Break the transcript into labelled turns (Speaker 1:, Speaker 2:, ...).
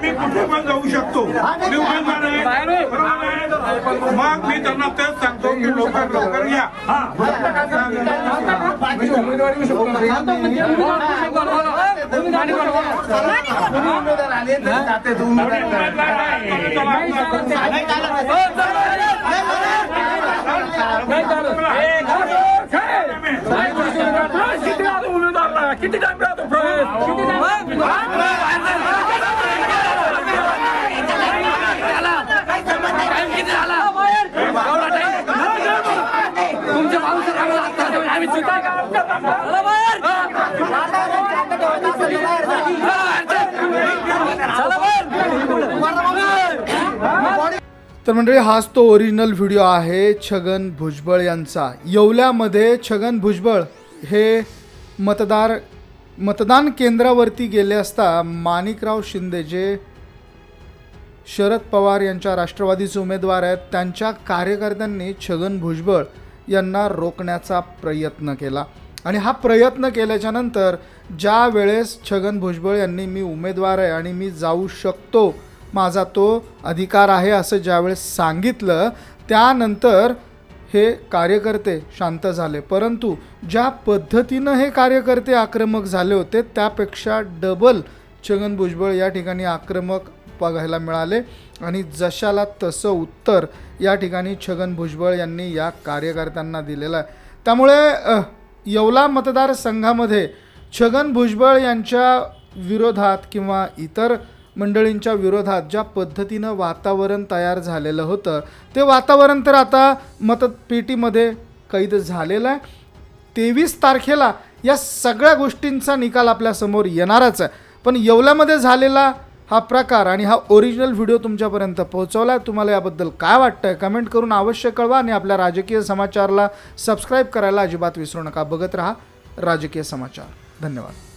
Speaker 1: मी कुठे पण जाऊ शकतो. मी उमेदवार आहे? मग मी त्यांना तेच सांगतो की लवकर लवकर या.
Speaker 2: नाही चालू. एक
Speaker 3: किती टाइम राहतो
Speaker 2: तुमच्या माणूस आम्ही चिंता
Speaker 4: तर मंडळी हाच तो ओरिजिनल व्हिडिओ आहे छगन भुजबळ यांचा. येवल्यामध्ये छगन भुजबळ हे मतदार मतदान केंद्रावरती गेले असता माणिकराव शिंदे जे शरद पवार यांच्या राष्ट्रवादीचे उमेदवार आहेत त्यांच्या कार्यकर्त्यांनी छगन भुजबळ यांना रोखण्याचा प्रयत्न केला. आणि हा प्रयत्न केल्याच्यानंतर ज्या वेळेस छगन भुजबळ यांनी मी उमेदवार आहे आणि मी जाऊ शकतो माझा तो अधिकार आहे असं ज्यावेळेस सांगितलं त्यानंतर हे कार्यकर्ते शांत झाले. परंतु ज्या पद्धतीनं हे कार्यकर्ते आक्रमक झाले होते त्यापेक्षा डबल छगन भुजबळ या ठिकाणी आक्रमक बघायला मिळाले आणि जशाला तसं उत्तर या ठिकाणी छगन भुजबळ यांनी या कार्यकर्त्यांना दिलेलं आहे. त्यामुळे येवला मतदारसंघामध्ये छगन भुजबळ यांच्या विरोधात किंवा इतर मंडळींच्या विरोधात ज्या पद्धतीनं वातावरण तयार झालेलं होतं ते वातावरण तर आता मतपेटीमध्ये कैद झालेलं आहे. तेवीस तारखेला या सगळ्या गोष्टींचा निकाल आपल्यासमोर येणारच आहे. पण येवल्यामध्ये झालेला हा प्रकार आणि हा ओरिजिनल व्हिडिओ तुमच्यापर्यंत पोहोचवला आहे. तुम्हाला याबद्दल काय वाटतंय? कमेंट करून अवश्य कळवा आणि आपल्या राजकीय समाचारला सबस्क्राईब करायला अजिबात विसरू नका. बघत राहा राजकीय समाचार. धन्यवाद.